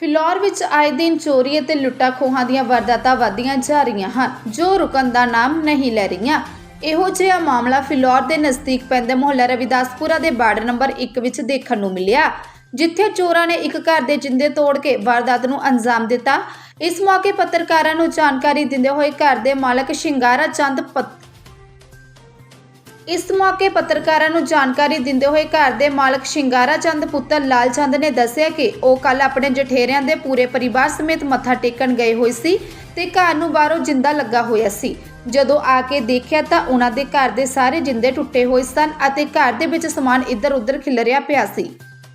ਫਿਲੌਰ ਵਿੱਚ ਆਏ ਦਿਨ ਚੋਰੀ ਅਤੇ ਲੁੱਟਾਂ ਖੋਹਾਂ ਦੀਆਂ ਵਾਰਦਾਤਾਂ ਵਧੀਆਂ ਜਾ ਰਹੀਆਂ ਹਨ, ਜੋ ਰੁਕਣ ਦਾ ਨਾਮ ਨਹੀਂ ਲੈ ਰਹੀਆਂ। ਇਹੋ ਜਿਹਾ ਮਾਮਲਾ ਫਿਲੌਰ ਦੇ ਨਜ਼ਦੀਕ ਪੈਂਦੇ ਮੁਹੱਲਾ ਰਵਿਦਾਸਪੁਰਾ ਦੇ ਬਾਰਡਰ ਨੰਬਰ 1 ਵਿੱਚ ਦੇਖਣ ਨੂੰ ਮਿਲਿਆ, ਜਿੱਥੇ ਚੋਰਾਂ ਨੇ ਇੱਕ ਘਰ ਦੇ ਜਿੰਦੇ ਤੋੜ ਕੇ ਵਾਰਦਾਤ ਨੂੰ ਅੰਜਾਮ ਦਿੱਤਾ। ਇਸ ਮੌਕੇ ਪੱਤਰਕਾਰਾਂ ਨੂੰ ਜਾਣਕਾਰੀ ਦਿੰਦੇ ਹੋਏ ਘਰ ਦੇ ਮਾਲਕ ਸ਼ਿੰਗਾਰਾ ਚੰਦ ਇਸ ਮੌਕੇ ਪੱਤਰਕਾਰਾਂ ਨੂੰ ਜਾਣਕਾਰੀ ਦਿੰਦੇ ਹੋਏ ਘਰ ਦੇ ਮਾਲਕ ਸ਼ਿੰਗਾਰਾ ਚੰਦ ਪੁੱਤਰ ਲਾਲ ਚੰਦ ਨੇ ਦੱਸਿਆ ਕਿ ਉਹ ਕੱਲ ਆਪਣੇ ਜਠੇਰਿਆਂ ਦੇ ਪੂਰੇ ਪਰਿਵਾਰ ਸਮੇਤ ਮੱਥਾ ਟੇਕਣ ਗਏ ਹੋਏ ਸੀ ਤੇ ਘਰ ਨੂੰ ਬਾਹਰੋਂ ਜਿੰਦਾ ਲੱਗਾ ਹੋਇਆ ਸੀ ਜਦੋਂ ਆ ਕੇ ਦੇਖਿਆ ਤਾਂ ਉਹਨਾਂ ਦੇ ਘਰ ਦੇ ਸਾਰੇ ਜਿੰਦੇ ਟੁੱਟੇ ਹੋਏ ਸਨ ਅਤੇ ਘਰ ਦੇ ਵਿੱਚ ਸਮਾਨ ਇੱਧਰ-ਉੱਧਰ ਖਿਲਰਿਆ ਪਿਆ ਸੀ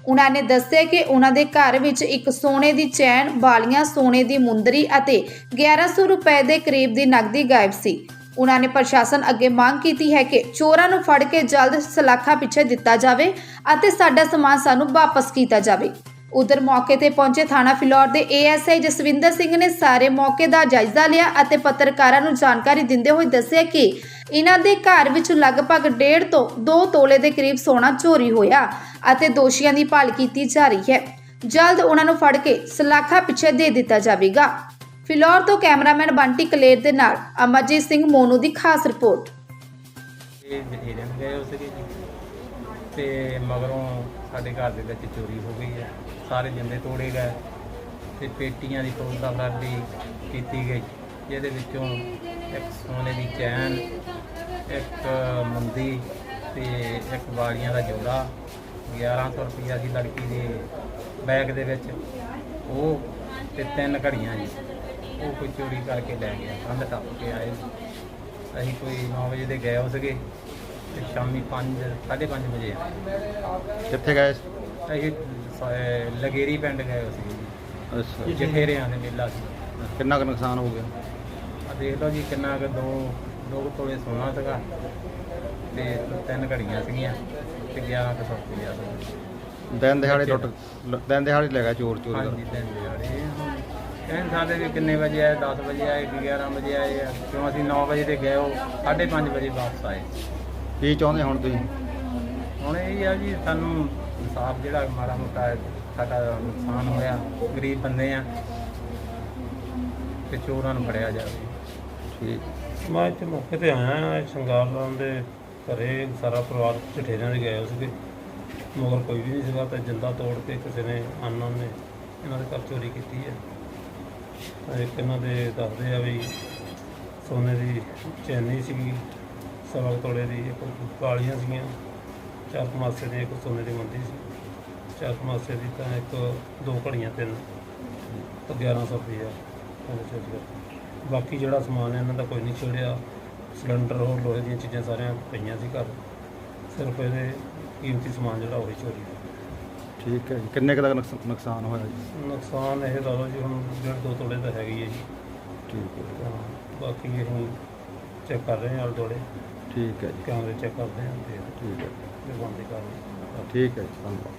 ਉਹਨਾਂ ਨੇ ਦੱਸਿਆ ਕਿ ਉਹਨਾਂ ਦੇ ਘਰ ਵਿੱਚ ਇੱਕ ਸੋਨੇ ਦੀ ਚੈਨ, ਬਾਲੀਆਂ, ਸੋਨੇ ਦੀ ਮੁੰਦਰੀ ਅਤੇ 1100 ਰੁਪਏ ਦੇ ਕਰੀਬ ਦੀ ਨਕਦੀ ਗਾਇਬ ਸੀ। ਉਹਨਾਂ ਨੇ ਪ੍ਰਸ਼ਾਸਨ ਅੱਗੇ ਮੰਗ ਕੀਤੀ ਹੈ ਕਿ ਚੋਰਾਂ ਨੂੰ ਫੜ ਕੇ ਜਲਦ ਸਲਾਖਾ ਪਿੱਛੇ ਦਿੱਤਾ ਜਾਵੇ ਅਤੇ ਸਾਡਾ ਸਮਾਨ ਸਾਨੂੰ ਵਾਪਸ ਕੀਤਾ ਜਾਵੇ। ਉਧਰ ਮੌਕੇ ਤੇ ਪਹੁੰਚੇ ਥਾਣਾ ਫਿਲੌਰ ਦੇ ਏਐਸਆਈ ਜਸਵਿੰਦਰ ਸਿੰਘ ਨੇ ਸਾਰੇ ਮੌਕੇ ਦਾ ਜਾਇਜ਼ਾ ਲਿਆ ਅਤੇ ਪੱਤਰਕਾਰਾਂ ਨੂੰ ਜਾਣਕਾਰੀ ਦਿੰਦੇ ਹੋਏ ਦੱਸਿਆ ਕਿ ਇਹਨਾਂ ਦੇ ਘਰ ਵਿੱਚ ਲਗਭਗ 1.5 ਤੋਂ 2 ਤੋਲੇ ਦੇ ਕਰੀਬ ਸੋਨਾ ਚੋਰੀ ਹੋਇਆ ਅਤੇ ਦੋਸ਼ੀਆਂ ਦੀ ਭਾਲ ਕੀਤੀ ਜਾ ਰਹੀ ਹੈ ਜਲਦ ਉਹਨਾਂ ਨੂੰ ਫੜ ਕੇ ਸਲਾਖਾ ਪਿੱਛੇ ਦੇ ਦਿੱਤਾ ਜਾਵੇਗਾ ਫਿਲੌਰ ਤੋਂ ਕੈਮਰਾਮੈਨ ਬੰਟੀ ਕਲੇਰ ਦੇ ਨਾਲ ਅਮਰਜੀਤ ਸਿੰਘ ਮੋਨੂ ਦੀ ਖਾਸ ਰਿਪੋਰਟ। ਇਹ ਜਠੇਰਿਆਂ ਨੂੰ ਗਏ ਸੀਗੇ ਜੀ। ਤੇ ਮਗਰੋਂ ਸਾਡੇ ਘਰ ਦੇ ਵਿੱਚ ਚੋਰੀ ਹੋ ਗਈ ਹੈ। ਸਾਰੇ ਜਿੰਦੇ ਤੋੜੇ ਗਏ। ਤੇ ਪੇਟੀਆਂ ਦੀ ਤੋੜਦਾ ਕਰਦੀ ਕੀਤੀ ਗਈ। ਜਿਹਦੇ ਵਿੱਚੋਂ ਇੱਕ ਸੋਨੇ ਦੀ ਚੈਨ, ਇੱਕ ਮੁੰਦੀ ਤੇ ਇੱਕ ਵਾਲੀਆਂ ਦਾ ਜੋੜਾ 1100 ਰੁਪਈਆ ਸੀ ਲੜਕੀ ਦੇ ਬੈਗ ਦੇ ਵਿੱਚ, ਉਹ ਤੇ ਤਿੰਨ ਘੜੀਆਂ ਜੀ। ਉਹ ਕੋਈ ਚੋਰੀ ਕਰਕੇ ਲੈ ਗਿਆ ਕੰਧ ਟੱਪ ਕੇ ਆਏ ਅਸੀਂ ਕੋਈ 9 ਵਜੇ ਦੇ ਗਏ ਹੋ ਸੀਗੇ ਤੇ ਸ਼ਾਮੀ 5 5:30 ਵਜੇ ਕਿੱਥੇ ਗਏ ਅਸੀਂ ਸ- ਲਗੇਰੀ ਪਿੰਡ ਗਏ ਹੋ ਸੀਗੇ ਜੀ। ਅੱਛਾ। ਜਠੇਰਿਆਂ ਦੇ ਮੇਲਾ ਸੀ। ਕਿੰਨਾ ਕੁ ਨੁਕਸਾਨ ਹੋ ਗਿਆ? ਆ ਦੇਖ ਲਓ ਜੀ ਕਿੰਨਾ ਕੁ ਦੋ ਦੋ ਕੁ ਤੋਲੇ ਸੋਨਾ ਸੀਗਾ ਤੇ ਤਿੰਨ ਘੜੀਆਂ ਸੀਗੀਆਂ ਤੇ 11 ਕੁ ਸੌ ਰੁਪਈਆ ਸੀ ਦਿਨ ਦਿਹਾੜੇ ਟੁੱਟ ਲ- ਦਿਨ ਦਿਹਾੜੇ ਲੈ ਗਿਆ ਚੋਰ ਚੋਰੀ ਹਾਂਜੀ ਤਿੰਨ ਦਿਹਾੜੇ। ਕਹਿਣ ਸਾਡੇ ਵੀ ਕਿੰਨੇ ਵਜੇ ਆਏ 10 ਵਜੇ ਆਏ ਕਿ 11 ਵਜੇ ਆਏ ਆ। ਕਿਉਂ ਅਸੀਂ 9 ਵਜੇ ਤੇ ਗਏ ਉਹ 5:30 ਵਜੇ ਵਾਪਸ ਆਏ। ਕੀ ਚਾਹੁੰਦੇ ਹੁਣ ਤੁਸੀਂ? ਹੁਣ ਇਹ ਆ ਜੀ ਸਾਨੂੰ ਇਨਸਾਫ ਜਿਹੜਾ ਮਾੜਾ ਮੋਟਾ ਸਾਡਾ ਨੁਕਸਾਨ ਹੋਇਆ ਗਰੀਬ ਬੰਦੇ ਆ। ਤੇ ਚੋਰਾਂ ਨੂੰ ਫੜਿਆ ਜਾਵੇ। ਠੀਕ। ਮੈਂ ਇੱਥੇ ਮੌਕੇ ਤੇ ਆਇਆ ਸ਼ਿੰਗਾਰ ਲਾਉਣ ਦੇ ਘਰੇ ਸਾਰਾ ਪਰਿਵਾਰ ਜਠੇਰਿਆਂ ਦੇ ਗਏ ਸੀਗੇ। ਮਗਰ ਕੋਈ ਵੀ ਨਹੀਂ ਸੀਗਾ ਤੇ ਜਿੰਦਾ ਤੋੜ ਕੇ ਕਿਸੇ ਨੇ ਅਨਨੋਨ ਨੇ ਇਹਨਾਂ ਦੇ ਘਰ ਚੋਰੀ ਕੀਤੀ ਹੈ। ਇੱਕ ਇਹਨਾਂ ਦੇ ਦੱਸਦੇ ਆ ਵੀ ਸੋਨੇ ਦੀ ਚੈਨੀ ਸੀਗੀ ਸਵਾ ਤੋਲੇ ਦੀ ਇੱਕ ਕਾਲੀਆਂ ਸੀਗੀਆਂ, ਚਾਰ ਕਮਾਸੇ ਦੀ ਇੱਕ ਸੋਨੇ ਦੀ ਮੁੰਦੀ ਸੀ। ਚਾਰ ਕਮਾਸੇ ਦੀ ਤਾਂ ਇੱਕ ਦੋ ਘੜੀਆਂ ਤਿੰਨ, ਤਾਂ 1100 ਰੁਪਈਆ ਉਹਦੇ ਚੋਰੀ ਬਾਕੀ ਜਿਹੜਾ ਸਮਾਨ ਇਹਨਾਂ ਦਾ ਕੋਈ ਨਹੀਂ ਛੇੜਿਆ। ਸਿਲੰਡਰ ਹੋਰ ਲੋਹੇ ਦੀਆਂ ਚੀਜ਼ਾਂ ਸਾਰੀਆਂ ਪਈਆਂ ਸੀ ਘਰ। ਸਿਰਫ ਇਹਦੇ ਕੀਮਤੀ ਸਮਾਨ ਜਿਹੜਾ ਉਹੀ ਚੋਰੀ ਹੋਇਆ। ਠੀਕ ਹੈ ਜੀ। ਕਿੰਨੇ ਕੁ ਦਾ ਨੁਕਸ- ਨੁਕਸਾਨ ਹੋਇਆ ਜੀ? ਨੁਕਸਾਨ ਇਹ ਲਾ ਲਓ ਜੀ ਹੁਣ ਡੇਢ ਦੋ ਤੋਲੇ ਤਾਂ ਹੈਗੀ ਹੈ ਜੀ। ਠੀਕ ਹੈ ਤਾਂ ਬਾਕੀ ਅਸੀਂ ਚੈੱਕ ਕਰ ਰਹੇ ਹਾਂ ਦੁਆਲੇ। ਠੀਕ ਹੈ ਜੀ। ਕੈਮਰੇ ਚੈੱਕ ਕਰਦੇ ਹਾਂ ਤੇ ਠੀਕ ਹੈ। ਜੇ ਬੰਦੀ ਕਰ ਠੀਕ ਹੈ ਜੀ ਧੰਨਵਾਦ।